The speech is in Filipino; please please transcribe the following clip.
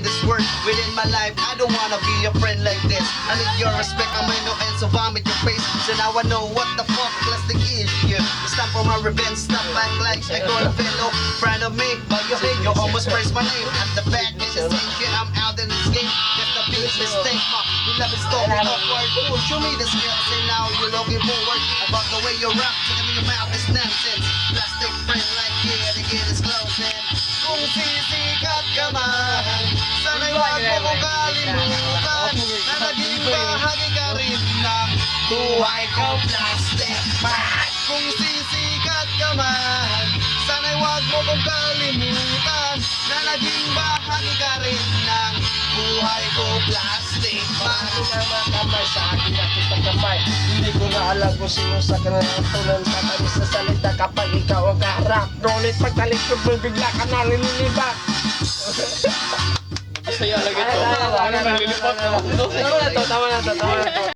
in my life. I don't wanna be your friend like this. I need your respect, I'm no and so vomit your face. So now I know what the fuck plastic is. Yeah, it's time for my revenge. Stop back like I got a fellow friend of me. But you hate, you almost praise my name. At the back, it's the same shit. I'm out in this game. Just a big mistake. My you love is so awkward. Cool, show me the skills. And now you're looking forward. About the way you rap, chicken in your mouth is nonsense. Kalimutan Na naging bahagi ka rin ng buhay ko plastic man Kung sisikat ka man Sana'y wag mo kong kalimutan Na naging bahagi ka rin ng buhay ko plastic man naman kamay sa akin at ipagkamay Hindi ko na alam kung sino sa kanang tulong Tatalis sa salita kapag ikaw ang kaharap Ngunit pagtalik ko bigla ka na linilibak Saya lagi to. Tama na to, tama na to, tama na to